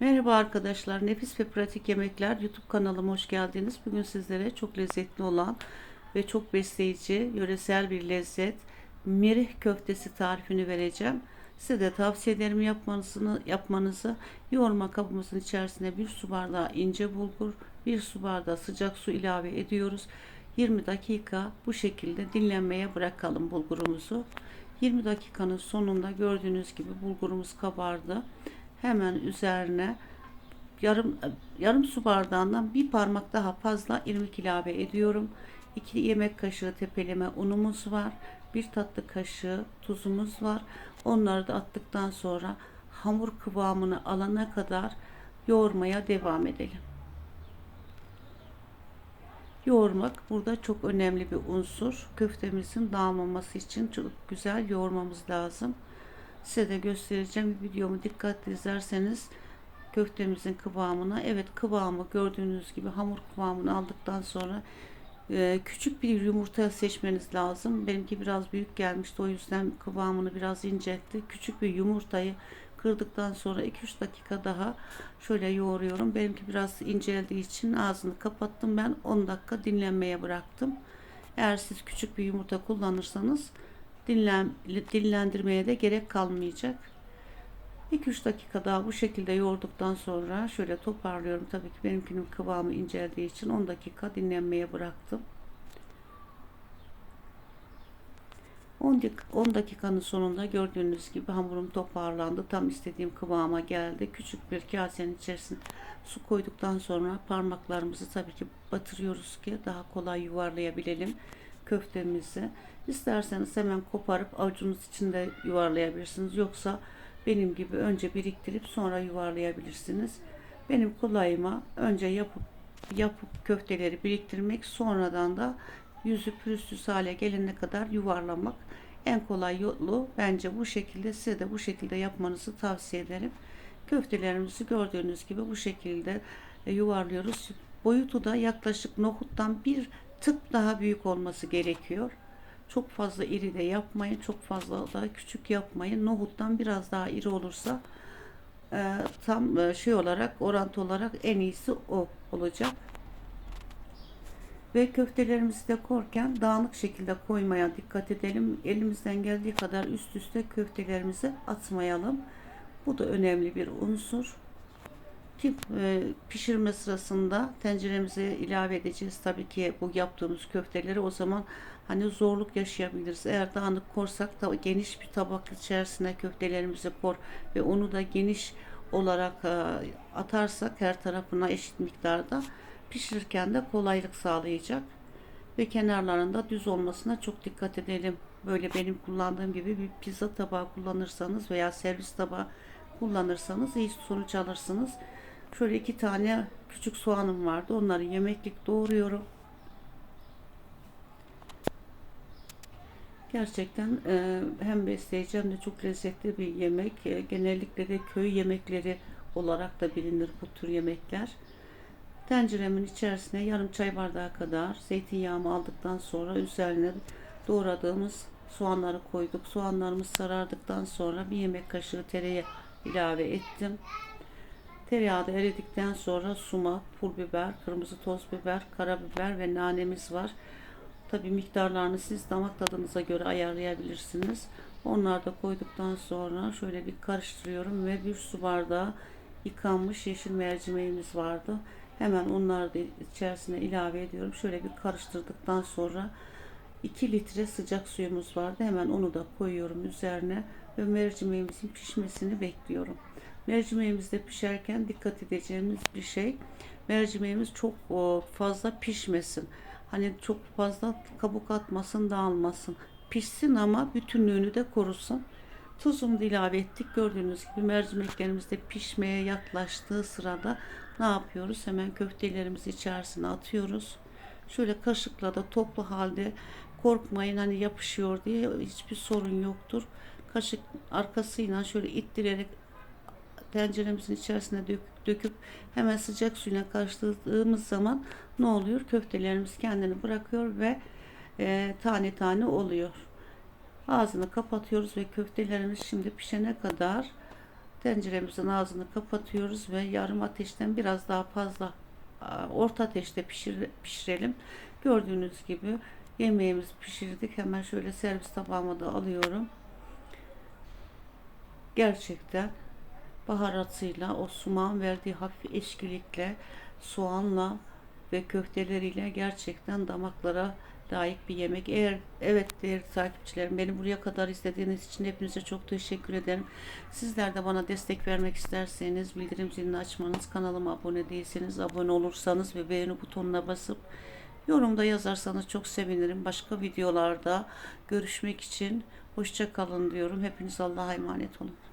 Merhaba arkadaşlar. Nefis ve pratik yemekler YouTube kanalıma hoş geldiniz. Bugün sizlere çok lezzetli olan ve çok besleyici, yöresel bir lezzet mirih köftesi tarifini vereceğim. Size de tavsiye ederim yapmanızı, yapmanızı. Yoğurma kabımızın içerisine bir su bardağı ince bulgur, bir su bardağı sıcak su ilave ediyoruz. 20 dakika bu şekilde dinlenmeye bırakalım bulgurumuzu. 20 dakikanın sonunda gördüğünüz gibi bulgurumuz kabardı. Hemen üzerine yarım yarım su bardağından bir parmak daha fazla irmik ilave ediyorum. 2 yemek kaşığı tepeleme unumuz var. Bir tatlı kaşığı tuzumuz var. Onları da attıktan sonra hamur kıvamını alana kadar yoğurmaya devam edelim. Yoğurmak burada çok önemli bir unsur. Köftemizin dağılmaması için çok güzel yoğurmamız lazım. Size de göstereceğim. Videomu dikkatli izlerseniz köftemizin kıvamına evet kıvamı gördüğünüz gibi hamur kıvamını aldıktan sonra e, küçük bir yumurta seçmeniz lazım. Benimki biraz büyük gelmişti. O yüzden kıvamını biraz inceltti. Küçük bir yumurtayı kırdıktan sonra 2-3 dakika daha şöyle yoğuruyorum. Benimki biraz inceldiği için ağzını kapattım. Ben 10 dakika dinlenmeye bıraktım. Eğer siz küçük bir yumurta kullanırsanız dinlen, dinlendirmeye de gerek kalmayacak. 2-3 dakika daha bu şekilde yoğurduktan sonra şöyle toparlıyorum. Tabii ki benimkinin kıvamı inceldiği için 10 dakika dinlenmeye bıraktım. 10, 10 dakikanın sonunda gördüğünüz gibi hamurum toparlandı. Tam istediğim kıvama geldi. Küçük bir kasenin içerisine su koyduktan sonra parmaklarımızı tabii ki batırıyoruz ki daha kolay yuvarlayabilelim köftemizi. İsterseniz hemen koparıp avucunuz içinde yuvarlayabilirsiniz. Yoksa benim gibi önce biriktirip sonra yuvarlayabilirsiniz. Benim kolayıma önce yapıp yapıp köfteleri biriktirmek sonradan da yüzü pürüzsüz hale gelene kadar yuvarlamak en kolay yolu bence bu şekilde size de bu şekilde yapmanızı tavsiye ederim. Köftelerimizi gördüğünüz gibi bu şekilde e, yuvarlıyoruz. Boyutu da yaklaşık nohuttan bir tık daha büyük olması gerekiyor. Çok fazla iri de yapmayın, çok fazla da küçük yapmayın. Nohuttan biraz daha iri olursa e, tam e, şey olarak orantı olarak en iyisi o olacak. Ve köftelerimizi de korken dağınık şekilde koymaya dikkat edelim. Elimizden geldiği kadar üst üste köftelerimizi atmayalım. Bu da önemli bir unsur. Ki e, pişirme sırasında tenceremize ilave edeceğiz tabii ki bu yaptığımız köfteleri o zaman hani zorluk yaşayabiliriz. Eğer dağınık korsak da geniş bir tabak içerisine köftelerimizi kor ve onu da geniş olarak e, atarsak her tarafına eşit miktarda pişirirken de kolaylık sağlayacak ve kenarlarında düz olmasına çok dikkat edelim. Böyle benim kullandığım gibi bir pizza tabağı kullanırsanız veya servis tabağı kullanırsanız iyi sonuç alırsınız. Şöyle iki tane küçük soğanım vardı. Onları yemeklik doğruyorum. Gerçekten e, hem besleyici hem de çok lezzetli bir yemek. E, genellikle de köy yemekleri olarak da bilinir bu tür yemekler. Tenceremin içerisine yarım çay bardağı kadar zeytinyağımı aldıktan sonra üzerine doğradığımız soğanları koyduk. Soğanlarımız sarardıktan sonra bir yemek kaşığı tereyağı ilave ettim. Tereyağı da eridikten sonra sumak, pul biber, kırmızı toz biber, karabiber ve nanemiz var. Tabi miktarlarını siz damak tadınıza göre ayarlayabilirsiniz. Onları da koyduktan sonra şöyle bir karıştırıyorum ve bir su bardağı yıkanmış yeşil mercimeğimiz vardı. Hemen onları da içerisine ilave ediyorum. Şöyle bir karıştırdıktan sonra 2 litre sıcak suyumuz vardı. Hemen onu da koyuyorum üzerine ve mercimeğimizin pişmesini bekliyorum. Mercimeğimiz de pişerken dikkat edeceğimiz bir şey mercimeğimiz çok fazla pişmesin. Hani çok fazla kabuk atmasın, dağılmasın. Pişsin ama bütünlüğünü de korusun. Tuzumuzu ilave ettik. Gördüğünüz gibi mercimeklerimiz de pişmeye yaklaştığı sırada ne yapıyoruz? Hemen köftelerimizi içerisine atıyoruz. Şöyle kaşıkla da toplu halde korkmayın hani yapışıyor diye hiçbir sorun yoktur. Kaşık arkasıyla şöyle ittirerek tenceremizin içerisine dök, döküp hemen sıcak suyla karıştırdığımız zaman ne oluyor? Köftelerimiz kendini bırakıyor ve e, tane tane oluyor. Ağzını kapatıyoruz ve köftelerimiz şimdi pişene kadar tenceremizin ağzını kapatıyoruz ve yarım ateşten biraz daha fazla orta ateşte pişir, pişirelim. Gördüğünüz gibi yemeğimizi pişirdik. Hemen şöyle servis tabağıma da alıyorum. Gerçekten baharatıyla, o sumağın verdiği hafif eşkilikle, soğanla ve köfteleriyle gerçekten damaklara layık bir yemek. Eğer evet değerli takipçilerim beni buraya kadar izlediğiniz için hepinize çok teşekkür ederim. Sizler de bana destek vermek isterseniz bildirim zilini açmanız, kanalıma abone değilseniz abone olursanız ve beğeni butonuna basıp yorumda yazarsanız çok sevinirim. Başka videolarda görüşmek için hoşça kalın diyorum. Hepiniz Allah'a emanet olun.